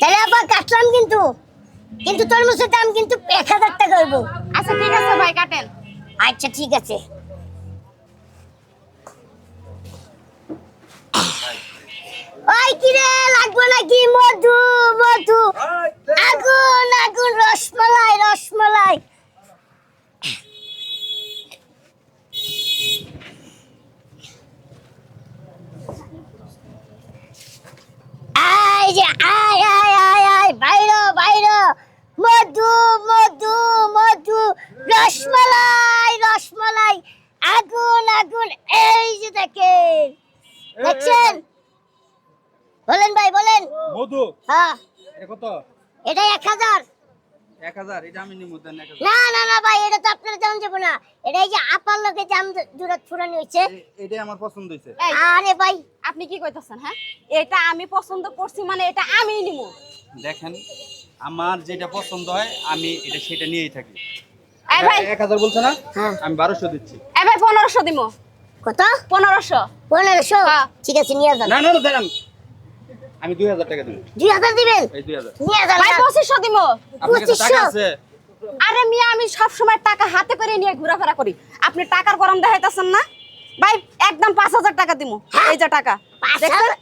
তাহলে আবার কাটলাম কিন্তু। কিন্তু তরমুজের দাম কিন্তু এক হাজার টাকা হইব। আচ্ছা ঠিক আছে ভাই কাটেন। আচ্ছা ঠিক আছে। ওই কিরে লাগবে নাকি? মধু মধু। আগুন আগুন রসমালাই রসমালাই। আয় যে আয় আয় আয় আয় বাইরো বাইরো মধু মধু মধু রসমালাই আগুন আগুন এই যে দেখেন। দেখছেন? বলেন ভাই বলেন। মধু। হ্যাঁ। কত? এটা এক হাজার। এক হাজার? এটা আমি নিবো দেন এক হাজার। না না না ভাই এটা তো আপনার দাম যাব না। এটা এই যে আপার লোকে দাম দূরত ফুরানি হয়েছে এটাই আমার পছন্দ হয়েছে আরে ভাই। আপনি কি কইতাছেন হ্যাঁ? এটা আমি পছন্দ করছি মানে এটা আমি নিমু। দেখেন আমার যেটা পছন্দ হয় আমি এটা সেটা নিয়েই থাকি। এই ভাই। এক হাজার না? হ্যাঁ। আমি বারোশো দিচ্ছি। এই ভাই দিমু। কত? হ্যাঁ। ঠিক আছে নিয়ে যান। না না না দাঁড়ান। আমি দুই হাজার টাকা দেবো দিবেন? এই দুই হাজার। নিয়ে যান ভাই না। পঁচিশশো দিমু। আপনার কাছে টাকা আছে? আরে মিয়া আমি সব সময় টাকা হাতে করে নিয়ে ঘোরাফেরা করি। আপনি টাকার গরম দেখাইতেছেন না? ভাই একদম পাঁচ হাজার টাকা দিমু। এই যে টাকা। পাঁচ দেখছেন? হাজার?